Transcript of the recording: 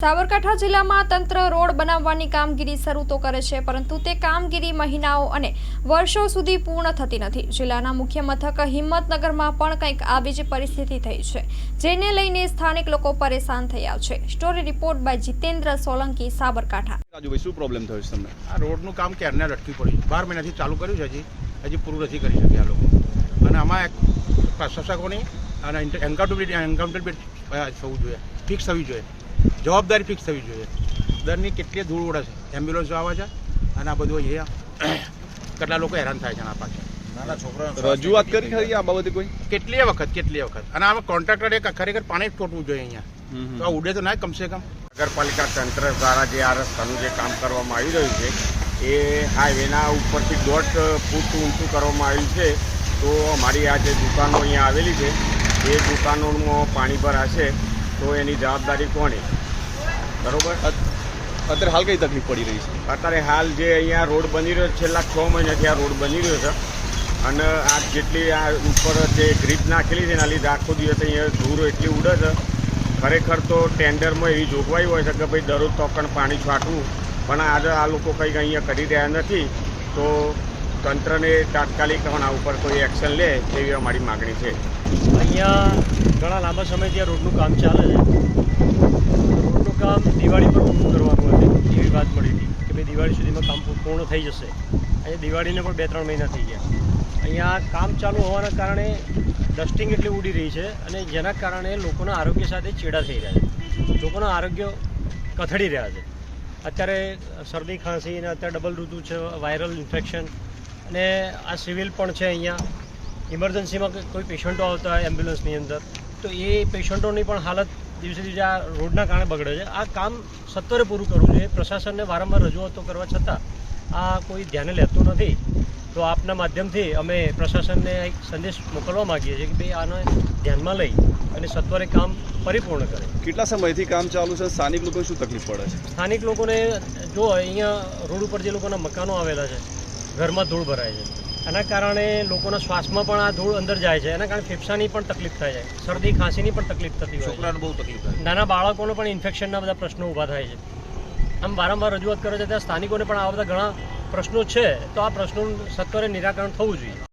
સાબરકાંઠા જિલ્લામાં તંત્ર રોડ બનાવવાની કામગીરી શરૂ તો કરે છે પરંતુ તે કામગીરી મહિનાઓ અને વર્ષો સુધી પૂર્ણ થતી નથી જિલ્લાના મુખ્ય મથક હિંમતનગરમાં પણ કંઈક આવી જ પરિસ્થિતિ થઈ છે જેને લઈને સ્થાનિક લોકો પરેશાન થયા છે story report by Jitendra Solanki Sabarkantha Rajubhai શું પ્રોબ્લેમ થયો છે તમને આ રોડનું કામ ક્યારના લટકી પડ્યું બાર મહિનાથી ચાલુ કર્યું છે હજી હજી પૂરું નથી કરી શક્યા લોકો અને આમાં એક પ્રશાસકોની અને એન્કાઉન્ટેબિલિટી એન્કાઉન્ટેબિલિટી થવું જોઈએ ફિક્સ થવી જોઈએ જવાબદારી ફિક્સ થવી જોઈએ. દરની કેટલી ધૂળ ઉડે છે? એમ્બ્યુલન્સ આવે છે અને આ બધું અહીંયા કેટલા લોકો હેરાન થાય છે આ પાછળ. છોકરા રજૂઆત કરી ખરી આ બાબતે કોઈ? કેટલી વખત કેટલી વખત? અને આમાં કોન્ટ્રાક્ટર એક ખરેખર પાણી જ ખોટવું જોઈએ અહીંયા. તો આ ઉડે તો ના કમસે કમ. નગરપાલિકા તંત્ર દ્વારા જે આ રસ્તાનું જે કામ કરવામાં આવી રહ્યું છે એ હાઈવેના ઉપરથી દોઢ ફૂટ ઊંચું કરવામાં આવ્યું છે. તો અમારી આ જે દુકાનો અહીંયા આવેલી છે એ દુકાનોમાં પાણી ભરાશે. તો એની જવાબદારી કોની? બરોબર? અત્યારે હાલ કઈ તકલીફ પડી રહી છે? અત્યારે હાલ જે અહીંયા રોડ બની રહ્યો છે છેલ્લા છ મહિનાથી આ રોડ બની રહ્યો છે. અને આ જેટલી આ ઉપર જે ગ્રીપ નાખેલી છે એના લીધે આખો દિવસ અહીંયા ધૂળ એટલી ઉડે છે. ખરેખર તો ટેન્ડરમાં એવી જોગવાઈ હોય છે કે ભાઈ દરરોજ તોકણ પાણી છાંટવું. પણ આજે આ લોકો કંઈક અહીંયા કરી રહ્યા નથી. તો તંત્રને તાત્કાલિક આના ઉપર કોઈ એક્શન લે તેવી અમારી માગણી છે. અહીંયા ઘણા લાંબા સમયથી આ રોડનું કામ ચાલે છે. રોડનું કામ દિવાળી પર પૂરું કરવાનું હતું એવી વાત મળી હતી કે ભાઈ દિવાળી સુધીમાં કામ પૂર્ણ થઈ જશે. અહીંયા દિવાળીને પણ બે ત્રણ મહિના થઈ ગયા. અહીંયા કામ ચાલુ હોવાના કારણે ડસ્ટિંગ એટલી ઉડી રહી છે અને જેના કારણે લોકોના આરોગ્ય સાથે ચેડા થઈ રહ્યા છે. લોકોના આરોગ્ય કથળી રહ્યા છે. અત્યારે શરદી, ખાંસી અને અત્યારે ડબલ ઋતુ છે, વાયરલ ઇન્ફેક્શન અને આ સિવિલ પણ છે અહીંયા. ઇમરજન્સીમાં કોઈ- પેશન્ટો આવતા એમ્બ્યુલન્સની અંદર. તો એ પેશન્ટોની પણ હાલત દિવસે દિવસે આ રોડના કારણે બગડે છે. આ કામ સત્વરે પૂરું કરવું જોઈએ. પ્રશાસનને વારંવાર રજૂઆતો કરવા છતાં આ કોઈ ધ્યાને લેતું નથી. તો આપના માધ્યમથી અમે પ્રશાસનને એક સંદેશ મોકલવા માગીએ છીએ કે ભાઈ આને ધ્યાનમાં લઈ અને સત્વરે કામ પરિપૂર્ણ કરે. કેટલા સમયથી કામ ચાલુ છે? સ્થાનિક લોકોને શું તકલીફ પડે છે? સ્થાનિક લોકોને જો અહીંયા રોડ ઉપર જે લોકોના મકાનો આવેલા છે ઘરમાં ધૂળ ભરાય છે. એના કારણે લોકોના શ્વાસમાં પણ આ ધૂળ અંદર જાય છે. એના કારણે ફેફસાની પણ તકલીફ થાય છે. શરદી ખાંસીની પણ તકલીફ થતી હોય છોકરાને બહુ તકલીફ થાય નાના બાળકોને પણ ઇન્ફેક્શનના બધા પ્રશ્નો ઊભા થાય છે. આમ વારંવાર રજૂઆત કરે છે ત્યાં સ્થાનિકોને પણ આ બધા ઘણા પ્રશ્નો છે. તો આ પ્રશ્નોનું સત્વરે નિરાકરણ થવું જોઈએ.